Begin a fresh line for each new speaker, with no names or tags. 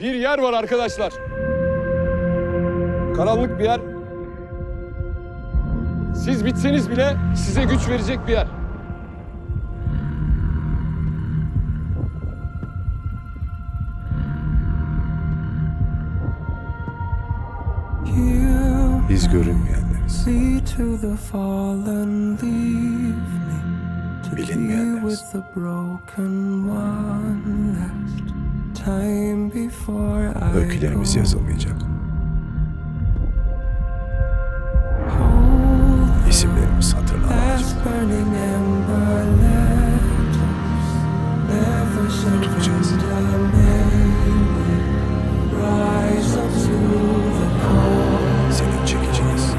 Bir yer var arkadaşlar. Karanlık bir yer. Siz bitseniz bile size güç verecek bir yer.
Biz görünmeyenleriz. Bilinmeyenleriz. Öykülerimiz yazılmayacak. İsimlerimiz hatırlanmayacak.
Unutacağız. Senin çekiciniz.